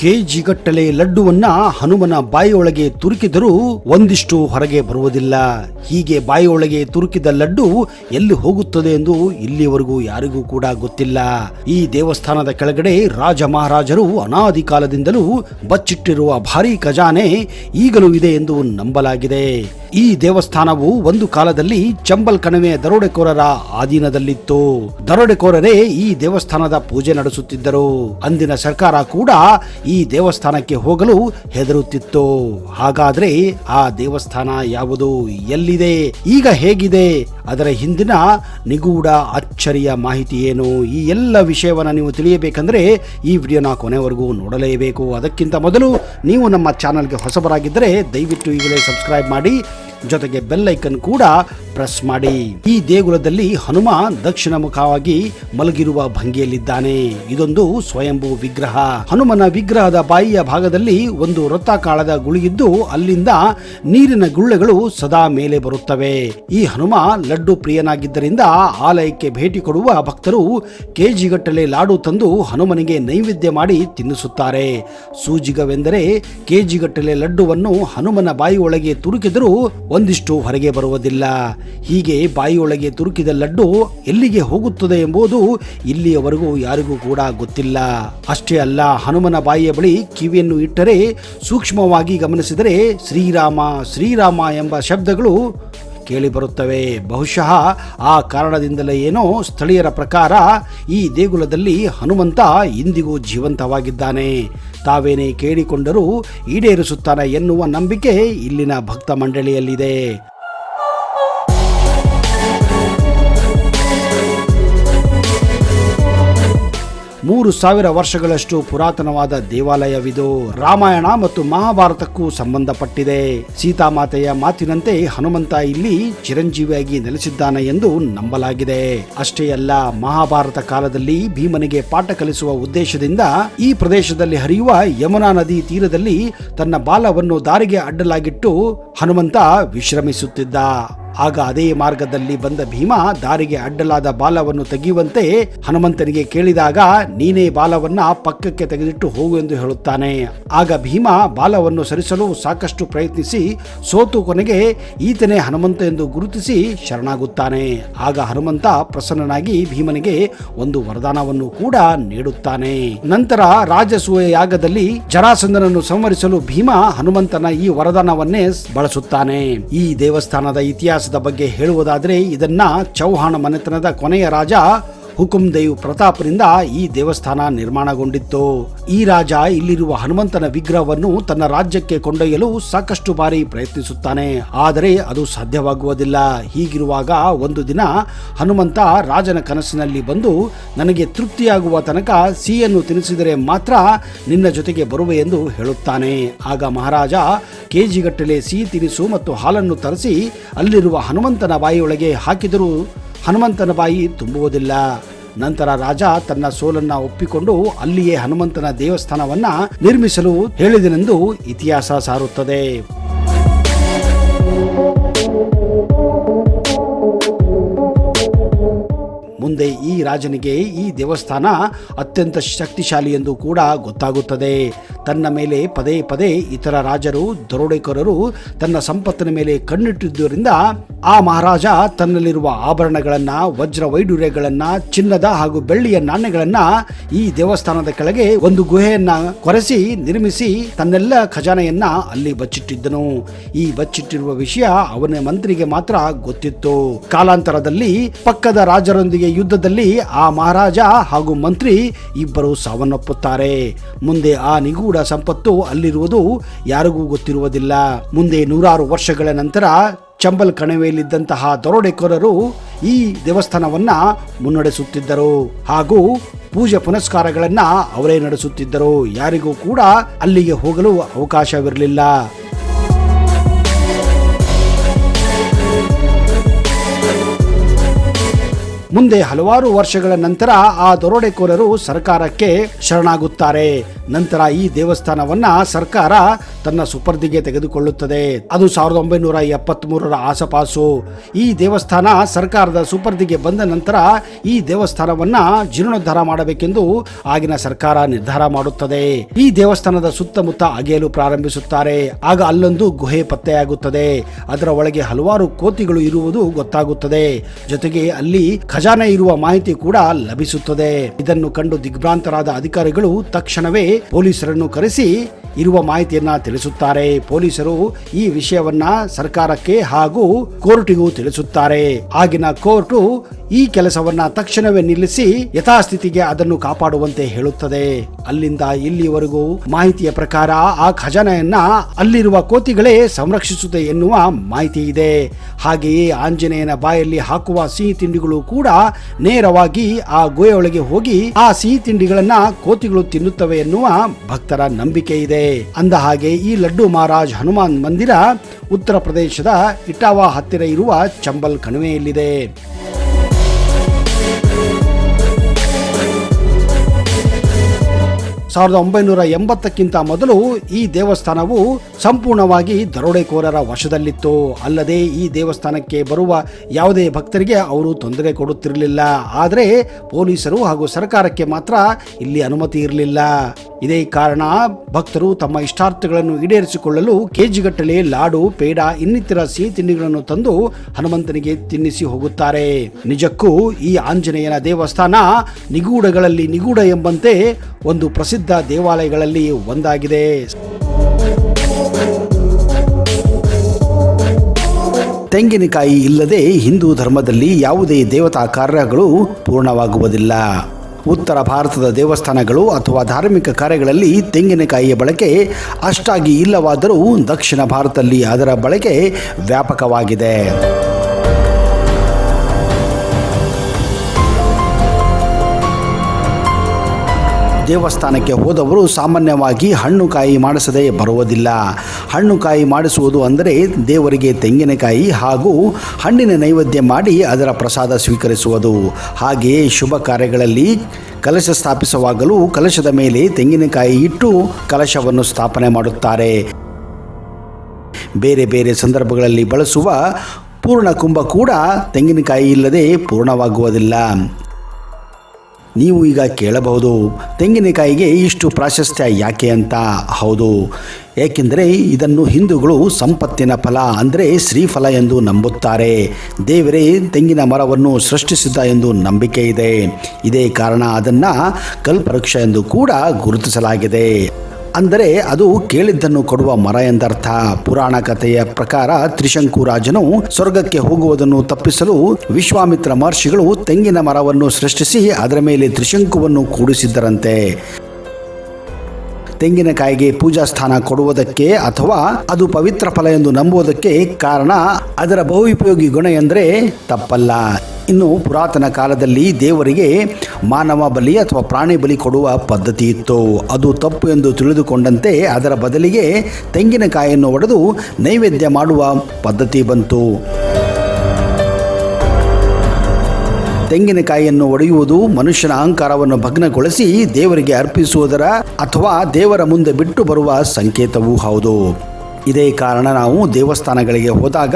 ಕೆಜಿಗಟ್ಟಲೆ ಲಡ್ಡುವನ್ನ ಹನುಮನ ಬಾಯಿಯೊಳಗೆ ತುರುಕಿದರೂ ಒಂದಿಷ್ಟು ಹೊರಗೆ ಬರುವುದಿಲ್ಲ. ಹೀಗೆ ಬಾಯಿಯೊಳಗೆ ತುರುಕಿದ ಲಡ್ಡು ಎಲ್ಲಿ ಹೋಗುತ್ತದೆ ಎಂದು ಇಲ್ಲಿಯವರೆಗೂ ಯಾರಿಗೂ ಕೂಡ ಗೊತ್ತಿಲ್ಲ. ಈ ದೇವಸ್ಥಾನದ ಕೆಳಗಡೆ ರಾಜ ಮಹಾರಾಜರು ಅನಾದಿ ಕಾಲದಿಂದಲೂ ಬಚ್ಚಿಟ್ಟಿರುವ ಭಾರೀ ಖಜಾನೆ ಈಗಲೂ ಇದೆ ಎಂದು ನಂಬಲಾಗಿದೆ. ಈ ದೇವಸ್ಥಾನವು ಒಂದು ಕಾಲದಲ್ಲಿ ಚಂಬಲ್ ಕಣಿವೆ ದರೋಡೆಕೋರರ ಆಧೀನದಲ್ಲಿತ್ತು. ದರೋಡೆಕೋರರೇ ಈ ದೇವಸ್ಥಾನದ ಪೂಜೆ ನಡೆಸುತ್ತಿದ್ದರು. ಅಂದಿನ ಸರ್ಕಾರ ಕೂಡ ಈ ದೇವಸ್ಥಾನಕ್ಕೆ ಹೋಗಲು ಹೆದರುತ್ತಿತ್ತು. ಹಾಗಾದ್ರೆ ಆ ದೇವಸ್ಥಾನ ಯಾವುದು? ಎಲ್ಲಿದೆ? ಈಗ ಹೇಗಿದೆ? ಅದರ ಹಿಂದಿನ ನಿಗೂಢ ಅಚ್ಚರಿಯ ಮಾಹಿತಿ ಏನು? ಈ ಎಲ್ಲ ವಿಷಯವನ್ನು ನೀವು ತಿಳಿಯಬೇಕಂದ್ರೆ ಈ ವಿಡಿಯೋನ ಕೊನೆವರೆಗೂ ನೋಡಲೇಬೇಕು. ಅದಕ್ಕಿಂತ ಮೊದಲು ನೀವು ನಮ್ಮ ಚಾನಲ್ಗೆ ಹೊಸಬರಾಗಿದ್ದರೆ ದಯವಿಟ್ಟು ಈಗಲೇ ಸಬ್ಸ್ಕ್ರೈಬ್ ಮಾಡಿ ಜೊತೆಗೆ ಬೆಲ್ ಐಕನ್ ಕೂಡ ಪ್ರೆಸ್ ಮಾಡಿ. ಈ ದೇಗುಲದಲ್ಲಿ ಹನುಮ ದಕ್ಷಿಣ ಮುಖವಾಗಿ ಮಲಗಿರುವ ಭಂಗಿಯಲ್ಲಿದ್ದಾನೆ. ಇದೊಂದು ಸ್ವಯಂಭೂ ವಿಗ್ರಹ. ಹನುಮನ ವಿಗ್ರಹದ ಬಾಯಿಯ ಭಾಗದಲ್ಲಿ ಒಂದು ವೃತ್ತಾಕಾಳದ ಗುಳಿಯಿದ್ದು ಅಲ್ಲಿಂದ ನೀರಿನ ಗುಳ್ಳೆಗಳು ಸದಾ ಮೇಲೆ ಬರುತ್ತವೆ. ಈ ಹನುಮ ಲಡ್ಡು ಪ್ರಿಯನಾಗಿದ್ದರಿಂದ ಆಲಯಕ್ಕೆ ಭೇಟಿ ಕೊಡುವ ಭಕ್ತರು ಕೆಜಿಗಟ್ಟಲೆ ಲಾಡು ತಂದು ಹನುಮನಿಗೆ ನೈವೇದ್ಯ ಮಾಡಿ ತಿನ್ನಿಸುತ್ತಾರೆ. ಸೂಜಿಗವೆಂದರೆ ಕೆಜಿಗಟ್ಟಲೆ ಲಡ್ಡುವನ್ನು ಹನುಮನ ಬಾಯಿಯೊಳಗೆ ತುರುಕಿದರೂ ಒಂದಿಷ್ಟು ಹೊರಗೆ ಬರುವುದಿಲ್ಲ. ಹೀಗೆ ಬಾಯಿಯೊಳಗೆ ತುರುಕಿದ ಲಡ್ಡು ಎಲ್ಲಿಗೆ ಹೋಗುತ್ತದೆ ಎಂಬುದು ಇಲ್ಲಿಯವರೆಗೂ ಯಾರಿಗೂ ಕೂಡ ಗೊತ್ತಿಲ್ಲ. ಅಷ್ಟೇ ಅಲ್ಲ, ಹನುಮನ ಬಾಯಿಯ ಬಳಿ ಕಿವಿಯನ್ನು ಇಟ್ಟರೆ ಸೂಕ್ಷ್ಮವಾಗಿ ಗಮನಿಸಿದರೆ ಶ್ರೀರಾಮ ಶ್ರೀರಾಮ ಎಂಬ ಶಬ್ದಗಳು ಕೇಳಿಬರುತ್ತವೆ. ಬಹುಶಃ ಆ ಕಾರಣದಿಂದಲೇ ಏನೋ ಸ್ಥಳೀಯರ ಪ್ರಕಾರ ಈ ದೇಗುಲದಲ್ಲಿ ಹನುಮಂತ ಇಂದಿಗೂ ಜೀವಂತವಾಗಿದ್ದಾನೆ. ತಾವೇನೇ ಕೇಳಿಕೊಂಡರೂ ಈಡೇರಿಸುತ್ತಾನೆ ಎನ್ನುವ ನಂಬಿಕೆ ಇಲ್ಲಿನ ಭಕ್ತ ಮಂಡಳಿಯಲ್ಲಿದೆ. ಮೂರು ಸಾವಿರ ವರ್ಷಗಳಷ್ಟು ಪುರಾತನವಾದ ದೇವಾಲಯವಿದು. ರಾಮಾಯಣ ಮತ್ತು ಮಹಾಭಾರತಕ್ಕೂ ಸಂಬಂಧಪಟ್ಟಿದೆ. ಸೀತಾಮಾತೆಯ ಮಾತಿನಂತೆ ಹನುಮಂತ ಇಲ್ಲಿ ಚಿರಂಜೀವಿಯಾಗಿ ನೆಲೆಸಿದ್ದಾನೆ ಎಂದು ನಂಬಲಾಗಿದೆ. ಅಷ್ಟೇ ಅಲ್ಲ, ಮಹಾಭಾರತ ಕಾಲದಲ್ಲಿ ಭೀಮನಿಗೆ ಪಾಠ ಕಲಿಸುವ ಉದ್ದೇಶದಿಂದ ಈ ಪ್ರದೇಶದಲ್ಲಿ ಹರಿಯುವ ಯಮುನಾ ನದಿ ತೀರದಲ್ಲಿ ತನ್ನ ಬಾಲವನ್ನು ದಾರಿಗೆ ಅಡ್ಡಲಾಗಿಟ್ಟು ಹನುಮಂತ ವಿಶ್ರಮಿಸುತ್ತಿದ್ದ. ಆಗ ಅದೇ ಮಾರ್ಗದಲ್ಲಿ ಬಂದ ಭೀಮ ದಾರಿಗೆ ಅಡ್ಡಲಾದ ಬಾಲವನ್ನು ತೆಗೆಯುವಂತೆ ಹನುಮಂತನಿಗೆ ಕೇಳಿದಾಗ, ನೀನೇ ಬಾಲವನ್ನ ಪಕ್ಕಕ್ಕೆ ತೆಗೆದಿಟ್ಟು ಹೋಗು ಎಂದು ಹೇಳುತ್ತಾನೆ. ಆಗ ಭೀಮ ಬಾಲವನ್ನು ಸರಿಸಲು ಸಾಕಷ್ಟು ಪ್ರಯತ್ನಿಸಿ, ಸೋತು ಕೊನೆಗೆ ಈತನೇ ಹನುಮಂತ ಎಂದು ಗುರುತಿಸಿ ಶರಣಾಗುತ್ತಾನೆ. ಆಗ ಹನುಮಂತ ಪ್ರಸನ್ನನಾಗಿ ಭೀಮನಿಗೆ ಒಂದು ವರದಾನವನ್ನು ಕೂಡ ನೀಡುತ್ತಾನೆ. ನಂತರ ರಾಜಸೂಯ ಯಾಗದಲ್ಲಿ ಜರಾಸಂದನನ್ನು ಸಂವರಿಸಲು ಭೀಮ ಹನುಮಂತನ ಈ ವರದಾನವನ್ನೇ ಬಳಸುತ್ತಾನೆ. ಈ ದೇವಸ್ಥಾನದ ಇತಿಹಾಸದ ಬಗ್ಗೆ ಹೇಳುವುದಾದರೆ ಇದನ್ನು ಚೌಹಾಣ ಮನೆತನದ ಕೊನೆಯ ರಾಜ ಹುಕುಂ ದೇವ್ ಪ್ರತಾಪ್ರಿಂದ ಈ ದೇವಸ್ಥಾನ ನಿರ್ಮಾಣಗೊಂಡಿತ್ತು. ಈ ರಾಜ ಇಲ್ಲಿರುವ ಹನುಮಂತನ ವಿಗ್ರಹವನ್ನು ತನ್ನ ರಾಜ್ಯಕ್ಕೆ ಕೊಂಡೊಯ್ಯಲು ಸಾಕಷ್ಟು ಬಾರಿ ಪ್ರಯತ್ನಿಸುತ್ತಾನೆ. ಆದರೆ ಅದು ಸಾಧ್ಯವಾಗುವುದಿಲ್ಲ. ಹೀಗಿರುವಾಗ ಒಂದು ದಿನ ಹನುಮಂತ ರಾಜನ ಕನಸಿನಲ್ಲಿ ಬಂದು, ನನಗೆ ತೃಪ್ತಿಯಾಗುವ ತನಕ ಸಿಹಿಯನ್ನು ತಿನ್ನಿಸಿದರೆ ಮಾತ್ರ ನಿನ್ನ ಜೊತೆಗೆ ಬರುವೆ ಎಂದು ಹೇಳುತ್ತಾನೆ. ಆಗ ಮಹಾರಾಜ ಕೆಜಿಗಟ್ಟಲೆ ಸಿಹಿ ತಿನಿಸು ಮತ್ತು ಹಾಲನ್ನು ತರಿಸಿ, ಅಲ್ಲಿರುವ ಹನುಮಂತನ ಬಾಯಿಯೊಳಗೆ ಹಾಕಿದರೂ ಹನುಮಂತನ ಬಾಯಿ ತುಂಬುವುದಿಲ್ಲ. ನಂತರ ರಾಜ ತನ್ನ ಸೋಲನ್ನ ಒಪ್ಪಿಕೊಂಡು ಅಲ್ಲಿಯೇ ಹನುಮಂತನ ದೇವಸ್ಥಾನವನ್ನ ನಿರ್ಮಿಸಲು ಹೇಳಿದನೆಂದು ಇತಿಹಾಸ ಸಾರುತ್ತದೆ. ಮುಂದೆ ಈ ರಾಜನಿಗೆ ಈ ದೇವಸ್ಥಾನ ಅತ್ಯಂತ ಶಕ್ತಿಶಾಲಿ ಎಂದು ಕೂಡ ಗೊತ್ತಾಗುತ್ತದೆ. ತನ್ನ ಮೇಲೆ ಪದೇ ಪದೇ ಇತರ ರಾಜರು, ದರೋಡೆಕೋರರು ತನ್ನ ಸಂಪತ್ತಿನ ಮೇಲೆ ಕಣ್ಣಿಟ್ಟಿದ್ದರಿಂದ ಆ ಮಹಾರಾಜ ತನ್ನಲ್ಲಿರುವ ಆಭರಣಗಳನ್ನ ವಜ್ರ ವೈಡೂರ್ಯಗಳನ್ನ ಚಿನ್ನದ ಹಾಗೂ ಬೆಳ್ಳಿಯ ನಾಣ್ಯಗಳನ್ನ ಈ ದೇವಸ್ಥಾನದ ಕೆಳಗೆ ಒಂದು ಗುಹೆಯನ್ನ ಕೊರೆಸಿ, ನಿರ್ಮಿಸಿ ತನ್ನೆಲ್ಲ ಖಜಾನೆಯನ್ನ ಅಲ್ಲಿ ಬಚ್ಚಿಟ್ಟಿದ್ದನು. ಈ ಬಚ್ಚಿಟ್ಟಿರುವ ವಿಷಯ ಅವನ ಮಂತ್ರಿಗೆ ಮಾತ್ರ ಗೊತ್ತಿತ್ತು. ಕಾಲಾಂತರದಲ್ಲಿ ಪಕ್ಕದ ರಾಜರೊಂದಿಗೆ ಯುದ್ಧದಲ್ಲಿ ಆ ಮಹಾರಾಜ ಹಾಗೂ ಮಂತ್ರಿ ಇಬ್ಬರು ಸಾವನ್ನಪ್ಪುತ್ತಾರೆ. ಮುಂದೆ ಆ ನಿಗೂಢ ಸಂಪತ್ತು ಅಲ್ಲಿರುವುದು ಯಾರಿಗೂ ಗೊತ್ತಿರುವುದಿಲ್ಲ. ಮುಂದೆ ನೂರಾರು ವರ್ಷಗಳ ನಂತರ ಚಂಬಲ್ ಕಣಿವೆಯಲ್ಲಿದ್ದಂತಹ ದರೋಡೆಕೋರರು ಈ ದೇವಸ್ಥಾನವನ್ನ ಮುನ್ನಡೆಸುತ್ತಿದ್ದರು. ಹಾಗೂ ಪೂಜೆ ಪುನಸ್ಕಾರಗಳನ್ನ ಅವರೇ ನಡೆಸುತ್ತಿದ್ದರು. ಯಾರಿಗೂ ಕೂಡ ಅಲ್ಲಿಗೆ ಹೋಗಲು ಅವಕಾಶವಿರಲಿಲ್ಲ. ಮುಂದೆ ಹಲವಾರು ವರ್ಷಗಳ ನಂತರ ಆ ದರೋಡೆಕೋರರು ಸರ್ಕಾರಕ್ಕೆ ಶರಣಾಗುತ್ತಾರೆ. ನಂತರ ಈ ದೇವಸ್ಥಾನವನ್ನ ಸರ್ಕಾರ ತನ್ನ ಸುಪರ್ದಿಗೆ ತೆಗೆದುಕೊಳ್ಳುತ್ತದೆ. ಅದು ಸಾವಿರದ ಒಂಬೈನೂರ ಎಪ್ಪತ್ತ್ ಮೂರರ ಆಸಪಾಸು. ಈ ದೇವಸ್ಥಾನ ಸರ್ಕಾರದ ಸುಪರ್ದಿಗೆ ಬಂದ ನಂತರ ಈ ದೇವಸ್ಥಾನವನ್ನ ಜೀರ್ಣೋದ್ಧಾರ ಮಾಡಬೇಕೆಂದು ಆಗಿನ ಸರ್ಕಾರ ನಿರ್ಧಾರ ಮಾಡುತ್ತದೆ. ಈ ದೇವಸ್ಥಾನದ ಸುತ್ತಮುತ್ತ ಅಗೆಯಲು ಪ್ರಾರಂಭಿಸುತ್ತಾರೆ. ಆಗ ಅಲ್ಲೊಂದು ಗುಹೆ ಪತ್ತೆಯಾಗುತ್ತದೆ. ಅದರ ಒಳಗೆ ಹಲವಾರು ಕೋತಿಗಳು ಇರುವುದು ಗೊತ್ತಾಗುತ್ತದೆ. ಜೊತೆಗೆ ಅಲ್ಲಿ ಖಜಾನೆ ಇರುವ ಮಾಹಿತಿ ಕೂಡ ಲಭಿಸುತ್ತದೆ. ಇದನ್ನು ಕಂಡು ದಿಗ್ಭ್ರಾಂತರಾದ ಅಧಿಕಾರಿಗಳು ತಕ್ಷಣವೇ ಪೊಲೀಸರನ್ನು ಕರೆಸಿ ಇರುವ ಮಾಹಿತಿಯನ್ನ ತಿಳಿಸುತ್ತಾರೆ. ಪೊಲೀಸರು ಈ ವಿಷಯವನ್ನ ಸರ್ಕಾರಕ್ಕೆ ಹಾಗೂ ಕೋರ್ಟಿಗೂ ತಿಳಿಸುತ್ತಾರೆ. ಆಗಿನ ಕೋರ್ಟು ಈ ಕೆಲಸವನ್ನ ತಕ್ಷಣವೇ ನಿಲ್ಲಿಸಿ ಯಥಾಸ್ಥಿತಿಗೆ ಅದನ್ನು ಕಾಪಾಡುವಂತೆ ಹೇಳುತ್ತದೆ. ಅಲ್ಲಿಂದ ಇಲ್ಲಿವರೆಗೂ ಮಾಹಿತಿಯ ಪ್ರಕಾರ ಆ ಖಜಾನೆಯನ್ನ ಅಲ್ಲಿರುವ ಕೋತಿಗಳೇ ಸಂರಕ್ಷಿಸುತ್ತೆ ಎನ್ನುವ ಮಾಹಿತಿ ಇದೆ. ಹಾಗೆಯೇ ಆಂಜನೇಯನ ಬಾಯಲ್ಲಿ ಹಾಕುವ ಸಿಹಿ ತಿಂಡಿಗಳು ಕೂಡ ನೇರವಾಗಿ ಆ ಗುಹೆಯೊಳಗೆ ಹೋಗಿ ಆ ಸಿಹಿ ತಿಂಡಿಗಳನ್ನ ಕೋತಿಗಳು ತಿನ್ನುತ್ತವೆ ಎನ್ನುವ ಭಕ್ತರ ನಂಬಿಕೆ ಇದೆ. ಅಂದ ಹಾಗೆ ಈ ಲಡ್ಡು ಮಹಾರಾಜ್ ಹನುಮಾನ್ ಮಂದಿರ ಉತ್ತರ ಪ್ರದೇಶದ ಇಟಾವಾ ಹತ್ತಿರ ಇರುವ ಚಂಬಲ್ ಕಣಿವೆಯಲ್ಲಿದೆ. ಸಾವಿರದ ಒಂಬೈನೂರ ಎಂಬತ್ತಕ್ಕಿಂತ ಮೊದಲು ಈ ದೇವಸ್ಥಾನವು ಸಂಪೂರ್ಣವಾಗಿ ದರೋಡೆಕೋರರ ವಶದಲ್ಲಿತ್ತು. ಅಲ್ಲದೆ ಈ ದೇವಸ್ಥಾನಕ್ಕೆ ಬರುವ ಯಾವುದೇ ಭಕ್ತರಿಗೆ ಅವರು ತೊಂದರೆ ಕೊಡುತ್ತಿರಲಿಲ್ಲ. ಆದರೆ ಪೊಲೀಸರು ಹಾಗೂ ಸರ್ಕಾರಕ್ಕೆ ಮಾತ್ರ ಇಲ್ಲಿ ಅನುಮತಿ ಇರಲಿಲ್ಲ. ಇದೇ ಕಾರಣ ಭಕ್ತರು ತಮ್ಮ ಇಷ್ಟಾರ್ಥಗಳನ್ನು ಈಡೇರಿಸಿಕೊಳ್ಳಲು ಕೆಜಿಗಟ್ಟಲೆ ಲಾಡು, ಪೇಡ, ಇನ್ನಿತರ ಸಿಹಿ ತಿಂಡಿಗಳನ್ನು ತಂದು ಹನುಮಂತನಿಗೆ ತಿನ್ನಿಸಿ ಹೋಗುತ್ತಾರೆ. ನಿಜಕ್ಕೂ ಈ ಆಂಜನೇಯನ ದೇವಸ್ಥಾನ ನಿಗೂಢಗಳಲ್ಲಿ ನಿಗೂಢ ಎಂಬಂತೆ ಒಂದು ಪ್ರಸಿದ್ಧ ದೇವಾಲಯಗಳಲ್ಲಿ ಒಂದಾಗಿದೆ. ತೆಂಗಿನಕಾಯಿ ಇಲ್ಲದೆ ಹಿಂದೂ ಧರ್ಮದಲ್ಲಿ ಯಾವುದೇ ದೇವತಾ ಕಾರ್ಯಗಳು ಪೂರ್ಣವಾಗುವುದಿಲ್ಲ. ಉತ್ತರ ಭಾರತದ ದೇವಸ್ಥಾನಗಳು ಅಥವಾ ಧಾರ್ಮಿಕ ಕಾರ್ಯಗಳಲ್ಲಿ ತೆಂಗಿನಕಾಯಿಯ ಬಳಕೆ ಅಷ್ಟಾಗಿ ಇಲ್ಲವಾದರೂ ದಕ್ಷಿಣ ಭಾರತದಲ್ಲಿ ಅದರ ಬಳಕೆ ವ್ಯಾಪಕವಾಗಿದೆ. ದೇವಸ್ಥಾನಕ್ಕೆ ಹೋದವರು ಸಾಮಾನ್ಯವಾಗಿ ಹಣ್ಣು ಕಾಯಿ ಮಾಡಿಸದೇ ಬರುವುದಿಲ್ಲ. ಹಣ್ಣು ಕಾಯಿ ಮಾಡಿಸುವುದು ಅಂದರೆ ದೇವರಿಗೆ ತೆಂಗಿನಕಾಯಿ ಹಾಗೂ ಹಣ್ಣಿನ ನೈವೇದ್ಯ ಮಾಡಿ ಅದರ ಪ್ರಸಾದ ಸ್ವೀಕರಿಸುವುದು. ಹಾಗೆಯೇ ಶುಭ ಕಾರ್ಯಗಳಲ್ಲಿ ಕಲಶ ಸ್ಥಾಪಿಸುವಾಗಲೂ ಕಲಶದ ಮೇಲೆ ತೆಂಗಿನಕಾಯಿ ಇಟ್ಟು ಕಲಶವನ್ನು ಸ್ಥಾಪನೆ ಮಾಡುತ್ತಾರೆ. ಬೇರೆ ಬೇರೆ ಸಂದರ್ಭಗಳಲ್ಲಿ ಬಳಸುವ ಪೂರ್ಣ ಕುಂಭ ಕೂಡ ತೆಂಗಿನಕಾಯಿ ಇಲ್ಲದೆ ಪೂರ್ಣವಾಗುವುದಿಲ್ಲ. ನೀವು ಈಗ ಕೇಳಬಹುದು, ತೆಂಗಿನಕಾಯಿಗೆ ಇಷ್ಟು ಪ್ರಾಶಸ್ತ್ಯ ಯಾಕೆ ಅಂತ. ಹೌದು. ಏಕೆಂದರೆ ಇದನ್ನು ಹಿಂದೂಗಳು ಸಂಪತ್ತಿನ ಫಲ ಅಂದರೆ ಶ್ರೀಫಲ ಎಂದು ನಂಬುತ್ತಾರೆ. ದೇವರೇ, ತೆಂಗಿನ ಮರವನ್ನು ಸೃಷ್ಟಿಸಿದ ಎಂದು ನಂಬಿಕೆ ಇದೆ. ಇದೇ ಕಾರಣ ಅದನ್ನು ಕಲ್ಪವೃಕ್ಷ ಎಂದು ಕೂಡ ಗುರುತಿಸಲಾಗಿದೆ. ಅಂದರೆ ಅದು ಕೇಳಿದ್ದನ್ನು ಕೊಡುವ ಮರ ಎಂದರ್ಥ. ಪುರಾಣ ಕಥೆಯ ಪ್ರಕಾರ ತ್ರಿಶಂಕು ರಾಜನು ಸ್ವರ್ಗಕ್ಕೆ ಹೋಗುವುದನ್ನು ತಪ್ಪಿಸಲು ವಿಶ್ವಾಮಿತ್ರ ಮಹರ್ಷಿಗಳು ತೆಂಗಿನ ಮರವನ್ನು ಸೃಷ್ಟಿಸಿ ಅದರ ಮೇಲೆ ತ್ರಿಶಂಕುವನ್ನು ಕೂಡಿಸಿದ್ದರಂತೆ. ತೆಂಗಿನಕಾಯಿಗೆ ಪೂಜಾ ಸ್ಥಾನ ಕೊಡುವುದಕ್ಕೆ ಅಥವಾ ಅದು ಪವಿತ್ರ ಫಲ ಎಂದು ನಂಬುವುದಕ್ಕೆ ಕಾರಣ ಅದರ ಬಹುಪಯೋಗಿ ಗುಣ ಎಂದರೆ ತಪ್ಪಲ್ಲ. ಇನ್ನು ಪುರಾತನ ಕಾಲದಲ್ಲಿ ದೇವರಿಗೆ ಮಾನವ ಬಲಿ ಅಥವಾ ಪ್ರಾಣಿ ಬಲಿ ಕೊಡುವ ಪದ್ಧತಿ ಇತ್ತು. ಅದು ತಪ್ಪು ಎಂದು ತಿಳಿದುಕೊಂಡಂತೆ ಅದರ ಬದಲಿಗೆ ತೆಂಗಿನಕಾಯಿಯನ್ನು ಒಡೆದು ನೈವೇದ್ಯ ಮಾಡುವ ಪದ್ಧತಿ ಬಂತು. ತೆಂಗಿನಕಾಯಿಯನ್ನು ಒಡೆಯುವುದು ಮನುಷ್ಯನ ಅಹಂಕಾರವನ್ನು ಭಗ್ನಗೊಳಿಸಿ ದೇವರಿಗೆ ಅರ್ಪಿಸುವುದರ ಅಥವಾ ದೇವರ ಮುಂದೆ ಬಿಟ್ಟು ಬರುವ ಸಂಕೇತವೂ ಹೌದು. ಇದೇ ಕಾರಣ ನಾವು ದೇವಸ್ಥಾನಗಳಿಗೆ ಹೋದಾಗ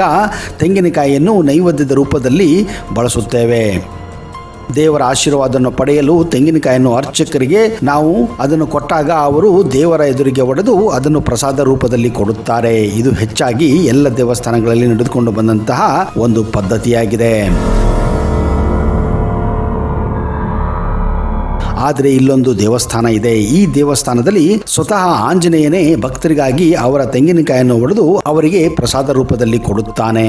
ತೆಂಗಿನಕಾಯಿಯನ್ನು ನೈವೇದ್ಯದ ರೂಪದಲ್ಲಿ ಬಳಸುತ್ತೇವೆ. ದೇವರ ಆಶೀರ್ವಾದವನ್ನು ಪಡೆಯಲು ತೆಂಗಿನಕಾಯಿಯನ್ನು ಅರ್ಚಕರಿಗೆ ನಾವು ಅದನ್ನು ಕೊಟ್ಟಾಗ ಅವರು ದೇವರ ಎದುರಿಗೆ ಒಡೆದು ಅದನ್ನು ಪ್ರಸಾದ ರೂಪದಲ್ಲಿ ಕೊಡುತ್ತಾರೆ. ಇದು ಹೆಚ್ಚಾಗಿ ಎಲ್ಲ ದೇವಸ್ಥಾನಗಳಲ್ಲಿ ನಡೆದುಕೊಂಡು ಬಂದಂತಹ ಒಂದು ಪದ್ಧತಿಯಾಗಿದೆ. ಆದರೆ ಇಲ್ಲೊಂದು ದೇವಸ್ಥಾನ ಇದೆ. ಈ ದೇವಸ್ಥಾನದಲ್ಲಿ ಸ್ವತಃ ಆಂಜನೇಯನೇ ಭಕ್ತರಿಗಾಗಿ ಅವರ ತೆಂಗಿನಕಾಯನ್ನು ಒಡೆದು ಅವರಿಗೆ ಪ್ರಸಾದ ರೂಪದಲ್ಲಿ ಕೊಡುತ್ತಾನೆ.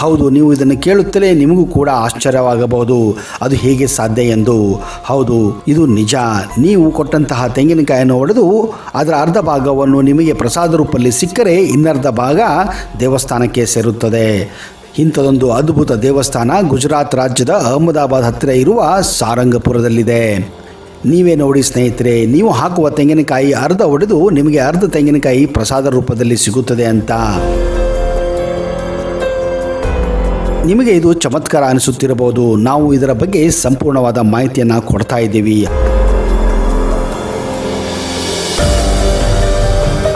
ಹೌದು, ನೀವು ಇದನ್ನು ಕೇಳುತ್ತಲೇ ನಿಮಗೂ ಕೂಡ ಆಶ್ಚರ್ಯವಾಗಬಹುದು. ಅದು ಹೇಗೆ ಸಾಧ್ಯ ಎಂದು. ಹೌದು, ಇದು ನಿಜ. ನೀವು ಕೊಟ್ಟಂತಹ ತೆಂಗಿನಕಾಯನ್ನು ಒಡೆದು ಅದರ ಅರ್ಧ ಭಾಗವನ್ನು ನಿಮಗೆ ಪ್ರಸಾದ ರೂಪದಲ್ಲಿ ಸಿಕ್ಕರೆ ಇನ್ನರ್ಧ ಭಾಗ ದೇವಸ್ಥಾನಕ್ಕೆ ಸೇರುತ್ತದೆ. ಇಂಥದೊಂದು ಅದ್ಭುತ ದೇವಸ್ಥಾನ ಗುಜರಾತ್ ರಾಜ್ಯದ ಅಹಮದಾಬಾದ್ ಹತ್ತಿರ ಇರುವ ಸಾರಂಗಪುರದಲ್ಲಿದೆ. ನೀವೇ ನೋಡಿ ಸ್ನೇಹಿತರೆ, ನೀವು ಹಾಕುವ ತೆಂಗಿನಕಾಯಿ ಅರ್ಧ ಒಡೆದು ನಿಮಗೆ ಅರ್ಧ ತೆಂಗಿನಕಾಯಿ ಪ್ರಸಾದ ರೂಪದಲ್ಲಿ ಸಿಗುತ್ತದೆ ಅಂತ. ನಿಮಗೆ ಇದು ಚಮತ್ಕಾರ ಅನಿಸುತ್ತಿರಬಹುದು. ನಾವು ಇದರ ಬಗ್ಗೆ ಸಂಪೂರ್ಣವಾದ ಮಾಹಿತಿಯನ್ನು ಕೊಡ್ತಾ ಇದ್ದೀವಿ.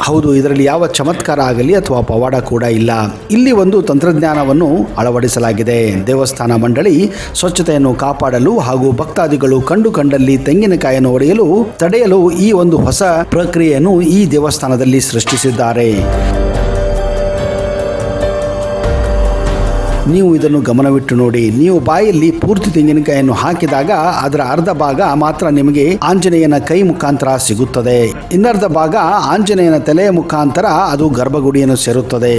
ಹೌದು, ಇದರಲ್ಲಿ ಯಾವ ಚಮತ್ಕಾರ ಆಗಲಿ ಅಥವಾ ಪವಾಡ ಕೂಡ ಇಲ್ಲ. ಇಲ್ಲಿ ಒಂದು ತಂತ್ರಜ್ಞಾನವನ್ನು ಅಳವಡಿಸಲಾಗಿದೆ. ದೇವಸ್ಥಾನ ಮಂಡಳಿ ಸ್ವಚ್ಛತೆಯನ್ನು ಕಾಪಾಡಲು ಹಾಗೂ ಭಕ್ತಾದಿಗಳು ಕಂಡು ಕಂಡಲ್ಲಿ ತೆಂಗಿನಕಾಯಿಯನ್ನು ಒಡೆಯಲು, ತಡೆಯಲು ಈ ಒಂದು ಹೊಸ ಪ್ರಕ್ರಿಯೆಯನ್ನು ಈ ದೇವಸ್ಥಾನದಲ್ಲಿ ಸೃಷ್ಟಿಸಿದ್ದಾರೆ. ನೀವು ಇದನ್ನು ಗಮನವಿಟ್ಟು ನೋಡಿ, ನೀವು ಬಾಯಲ್ಲಿ ಪೂರ್ತಿ ತೆಂಗಿನಕಾಯಿಯನ್ನು ಹಾಕಿದಾಗ ಅದರ ಅರ್ಧ ಭಾಗ ಮಾತ್ರ ನಿಮಗೆ ಆಂಜನೇಯನ ಕೈ ಮುಖಾಂತರ ಸಿಗುತ್ತದೆ. ಇನ್ನರ್ಧ ಭಾಗ ಆಂಜನೇಯನ ತಲೆಯ ಮುಖಾಂತರ ಅದು ಗರ್ಭಗುಡಿಯನ್ನು ಸೇರುತ್ತದೆ.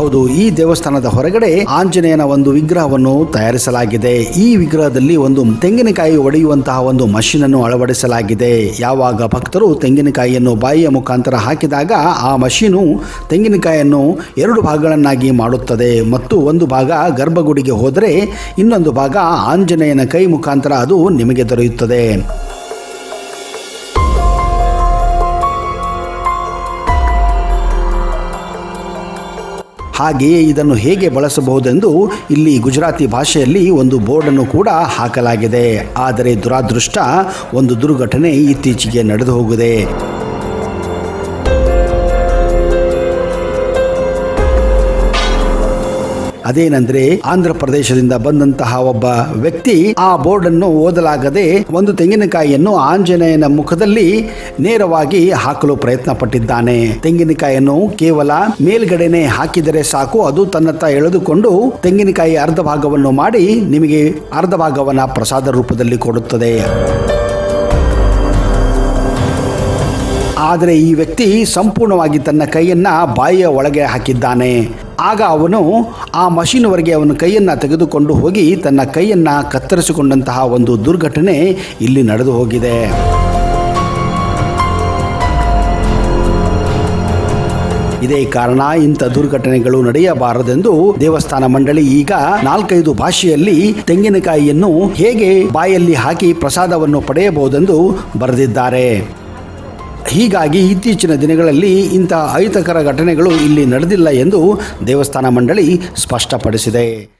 ಹೌದು, ಈ ದೇವಸ್ಥಾನದ ಹೊರಗಡೆ ಆಂಜನೇಯನ ಒಂದು ವಿಗ್ರಹವನ್ನು ತಯಾರಿಸಲಾಗಿದೆ. ಈ ವಿಗ್ರಹದಲ್ಲಿ ಒಂದು ತೆಂಗಿನಕಾಯಿ ಒಡೆಯುವಂತಹ ಒಂದು ಮಷೀನ್ ಅನ್ನು ಅಳವಡಿಸಲಾಗಿದೆ. ಯಾವಾಗ ಭಕ್ತರು ತೆಂಗಿನಕಾಯಿಯನ್ನು ಬಾಯಿಯ ಮುಖಾಂತರ ಹಾಕಿದಾಗ ಆ ಮಷೀನು ತೆಂಗಿನಕಾಯಿಯನ್ನು ಎರಡು ಭಾಗಗಳನ್ನಾಗಿ ಮಾಡುತ್ತದೆ. ಮತ್ತು ಒಂದು ಭಾಗ ಗರ್ಭಗುಡಿಗೆ ಹೋದರೆ, ಇನ್ನೊಂದು ಭಾಗ ಆಂಜನೇಯನ ಕೈ ಮುಖಾಂತರ ಅದು ನಿಮಗೆ ದೊರೆಯುತ್ತದೆ. ಹಾಗೆಯೇ ಇದನ್ನು ಹೇಗೆ ಬಳಸಬಹುದೆಂದು ಇಲ್ಲಿ ಗುಜರಾತಿ ಭಾಷೆಯಲ್ಲಿ ಒಂದು ಬೋರ್ಡನ್ನು ಕೂಡ ಹಾಕಲಾಗಿದೆ. ಆದರೆ ದುರಾದೃಷ್ಟ, ಒಂದು ದುರ್ಘಟನೆ ಇತ್ತೀಚೆಗೆ ನಡೆದು ಹೋಗಿದೆ ಅದೇನೆಂದ್ರೆ ಆಂಧ್ರ ಪ್ರದೇಶದಿಂದ ಬಂದಂತಹ ಒಬ್ಬ ವ್ಯಕ್ತಿ ಆ ಬೋರ್ಡ್ ಅನ್ನು ಓದಲಾಗದೆ ಒಂದು ತೆಂಗಿನಕಾಯಿಯನ್ನು ಆಂಜನೇಯನ ಮುಖದಲ್ಲಿ ನೇರವಾಗಿ ಹಾಕಲು ಪ್ರಯತ್ನ ಪಟ್ಟಿದ್ದಾನೆ. ತೆಂಗಿನಕಾಯಿಯನ್ನು ಕೇವಲ ಮೇಲ್ಗಡೆನೆ ಹಾಕಿದರೆ ಸಾಕು, ಅದು ತನ್ನತ್ತ ಎಳೆದುಕೊಂಡು ತೆಂಗಿನಕಾಯಿ ಅರ್ಧ ಭಾಗವನ್ನು ಮಾಡಿ ನಿಮಗೆ ಅರ್ಧ ಭಾಗವನ್ನ ಪ್ರಸಾದ ರೂಪದಲ್ಲಿ ಕೊಡುತ್ತದೆ. ಆದರೆ ಈ ವ್ಯಕ್ತಿ ಸಂಪೂರ್ಣವಾಗಿ ತನ್ನ ಕೈಯನ್ನ ಬಾಯಿಯ ಒಳಗೆ ಹಾಕಿದ್ದಾನೆ. ಆಗ ಅವನು ಆ ಮಷೀನ್ವರೆಗೆ ಅವನ ಕೈಯನ್ನು ತೆಗೆದುಕೊಂಡು ಹೋಗಿ ತನ್ನ ಕೈಯನ್ನು ಕತ್ತರಿಸಿಕೊಂಡಂತಹ ಒಂದು ದುರ್ಘಟನೆ ಇಲ್ಲಿ ನಡೆದು ಹೋಗಿದೆ. ಇದೇ ಕಾರಣ ಇಂಥ ದುರ್ಘಟನೆಗಳು ನಡೆಯಬಾರದೆಂದು ದೇವಸ್ಥಾನ ಮಂಡಳಿ ಈಗ ನಾಲ್ಕೈದು ಭಾಷೆಯಲ್ಲಿ ತೆಂಗಿನಕಾಯಿಯನ್ನು ಹೇಗೆ ಬಾಯಲ್ಲಿ ಹಾಕಿ ಪ್ರಸಾದವನ್ನು ಪಡೆಯಬಹುದೆಂದು ಬರೆದಿದ್ದಾರೆ. ಹೀಗಾಗಿ ಇತ್ತೀಚಿನ ದಿನಗಳಲ್ಲಿ ಇಂಥ ಅಹಿತಕರ ಘಟನೆಗಳು ಇಲ್ಲಿ ನಡೆದಿಲ್ಲ ಎಂದು ದೇವಸ್ಥಾನ ಮಂಡಳಿ ಸ್ಪಷ್ಟಪಡಿಸಿದೆ.